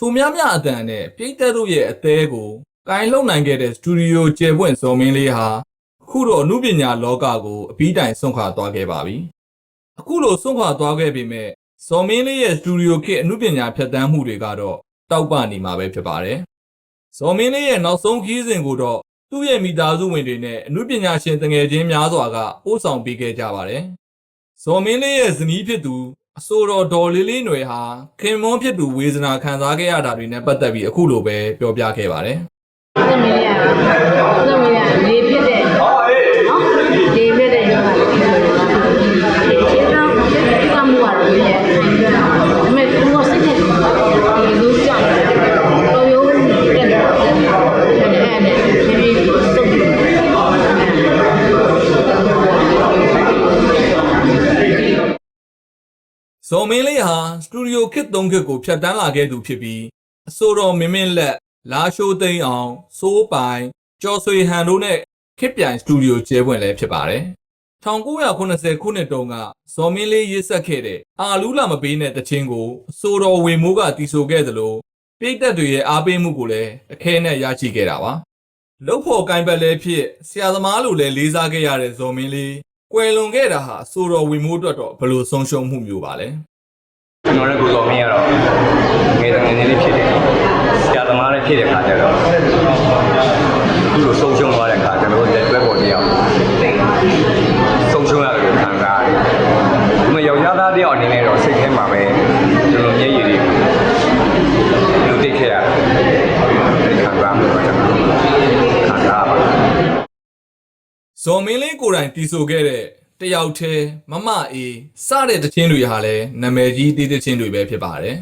ချိုများများအတန်နဲ့ပြိတ္တတို့ရဲ့အသေးကိုကင်လှုပ်နိုင်ခဲ့တဲ့စတူဒီယိုကျယ်ပွင့်ဇော်မင်းလေးဟာအခုတော့အမှုပညာလောကကိုအပြီးတိုင်ဆွန့်ခွာသွားခဲ့ပါပြီအခုလိုဆွန့်ခွာသွားခဲ့ပေမဲ့ဇော်မင်းလေးရဲ့စတူဒီယိုခေတ်အမှုပညာဖြတ်တန်းမှုတွေကတော့တောက်ပနေမှာပဲဖြစ်ပါတယ်ဇော်မင်းလေးရဲ့နောက်ဆုံးခီးစဉ်ကိုတော့သူ့ရဲ့မိသားစုဝင်တွေနဲ့အမှုပညာရှင်တငယ်ချင်းများစွာကပို့ဆောင်ပေးခဲ့ကြပါတယ်ဇော်မင်းလေးရဲ့ဇနီးဖြစ်သူ အဆိုတော်ဒေါ်လေးလေးຫນွယ်ဟာခင်မွန်းဖြစ်သူဝေဒနာခံစားခဲ့ရတာတွေနဲ့ပတ်သက်ပြီးအခုလိုပဲပြောပြခဲ့ပါတယ်သမီးရသမီးရလေဖြစ်တဲ့ ဇော်မင်းလေးဟာစတူဒီယိုခစ်သုံးခစ်ကိုဖြတ်တန်းလာခဲ့သူဖြစ်ပြီးအဆိုတော်မင်းမင်းလက် လာရှိုးသိန်းအောင်စိုးပိုင်ကျော်ဆွေဟန်တို့နဲ့ခစ်ပြိုင်စတူဒီယိုကျဲပွင့်လည်းဖြစ်ပါတယ်1980ခုနှစ်တုန်းကဇော်မင်းလေးရေးဆက်ခဲ့တဲ့အာလူးလာမပေးတဲ့တခြင်းကိုအဆိုတော်ဝေမိုးကတီဆိုခဲ့သလိုပိတ်သက်တွေရဲ့အားပေးမှုကိုလည်းအခဲနဲ့ရရှိခဲ့တာပါလုတ်ဖို့ကင်ပတ်လဲဖြစ်ဆရာသမားလိုလည်းလေးစားခဲ့ရတဲ့ဇော်မင်းလေး ကွယ်လွန်ခဲ့တာဟာအဆိုတော်ဝေမိုးအတွက်တော့ဘယ်လိုဆုံးရှုံးမှုမျိုးပါလဲကျွန်တော်လည်းကိုတော်မင်းကတော့ငယ်ငယ်လေးဖြစ်တယ်ဆရာသမားလည်းဖြစ်တဲ့ခါကျတော့သူ့လိုဆုံးရှုံးသွားတဲ့ခါကျွန်တော်တို့လက်တွဲပေါ်တယောက်ဆုံးရှုံးရတယ်လို့ခံစားရတယ်ဒီမှာယောက်ျားသားတယောက်အနေနဲ့တော့စိတ်ထဲမှာပဲကျွန်တော်မျက်ရည်တွေလူသိခဲ့ရတယ်ခံစားမှုတော့ကျွန်တော်ခံစားပါ ဇော်မင်းလေးကိုယ်တိုင်တီဆိုခဲ့တဲ့တယောက်တည်းမမအေးစတဲ့တခြင်းတွေဟာလည်းနာမည်ကြီးတည်တခြင်းတွေပဲဖြစ်ပါတယ်